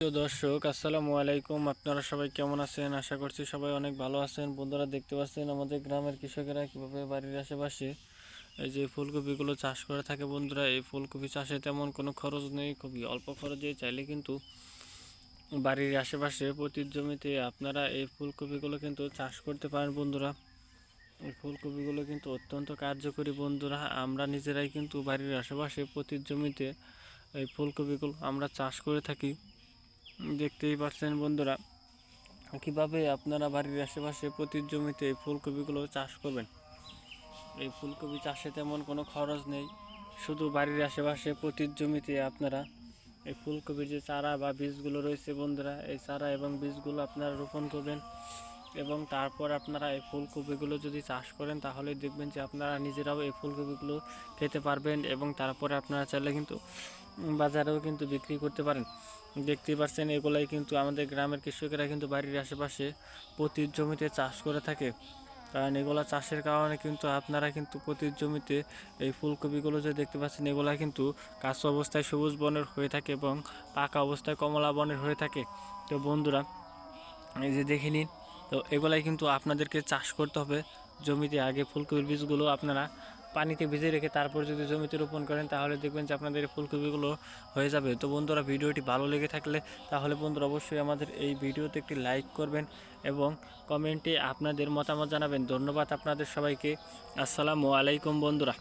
প্রিয় দর্শক, আসসালামু আলাইকুম। আপনারা সবাই কেমন আছেন? আশা করছি সবাই অনেক ভালো আছেন। বন্ধুরা দেখতে পাচ্ছেন আমাদের গ্রামের কৃষকেরা কীভাবে বাড়ির আশেপাশে এই যে ফুলকপিগুলো চাষ করে থাকে। বন্ধুরা, এই ফুলকপি চাষে তেমন কোনো খরচ নেই, খুবই অল্প খরচে। চাইলে কিন্তু বাড়ির আশেপাশে প্রতি জমিতে আপনারা এই ফুলকপিগুলো কিন্তু চাষ করতে পারেন বন্ধুরা। এই ফুলকপিগুলো কিন্তু অত্যন্ত কার্যকরী বন্ধুরা। আমরা নিজেরাই কিন্তু বাড়ির আশেপাশে প্রতি জমিতে এই ফুলকপিগুলো আমরা চাষ করে থাকি। দেখতেই পাচ্ছেন বন্ধুরা, কীভাবে আপনারা বাড়ির আশেপাশে প্রতি জমিতে এই ফুলকপিগুলো চাষ করবেন? এই ফুলকপি চাষে তেমন কোনো খরচ নেই, শুধু বাড়ির আশেপাশে প্রতি জমিতে আপনারা এই ফুলকপির যে চারা বা বীজগুলো রয়েছে বন্ধুরা, এই চারা এবং বীজগুলো আপনারা রোপণ করবেন। এবং তারপর আপনারা এই ফুলকপিগুলো যদি চাষ করেন, তাহলে দেখবেন যে আপনারা নিজেরাও এই ফুলকপিগুলো খেতে পারবেন এবং তারপরে আপনারা চাইলে কিন্তু বাজারেও কিন্তু বিক্রি করতে পারেন। দেখতেই পাচ্ছেন, এগুলাই কিন্তু আমাদের গ্রামের কৃষকেরা কিন্তু বাড়ির আশেপাশে প্রতি জমিতে চাষ করে থাকে। কারণ এগুলো চাষের কারণে কিন্তু আপনারা কিন্তু প্রতি জমিতে এই ফুলকপিগুলো যে দেখতে পাচ্ছেন, এগুলা কিন্তু কাঁচা অবস্থায় সবুজ বনের হয়ে থাকে এবং পাকা অবস্থায় কমলা বনের হয়ে থাকে। তো বন্ধুরা, এই যে দেখে নিন তো এগুলাই কিন্তু আপনাদেরকে চাষ করতে হবে। জমিতে আগে ফুলকপির বীজগুলো আপনারা পানিতে ভিজে রেখে তারপর যদি জমিতে রোপণ করেন, তাহলে দেখবেন যে আপনাদের ফুলকপিগুলো হয়ে যাবে। তো বন্ধুরা, ভিডিওটি ভালো লেগে থাকলে তাহলে বন্ধুরা অবশ্যই আমাদের এই ভিডিওতে একটি লাইক করবেন এবং কমেন্টে আপনাদের মতামত জানাবেন। ধন্যবাদ আপনাদের সবাইকে। আসসালামু আলাইকুম বন্ধুরা।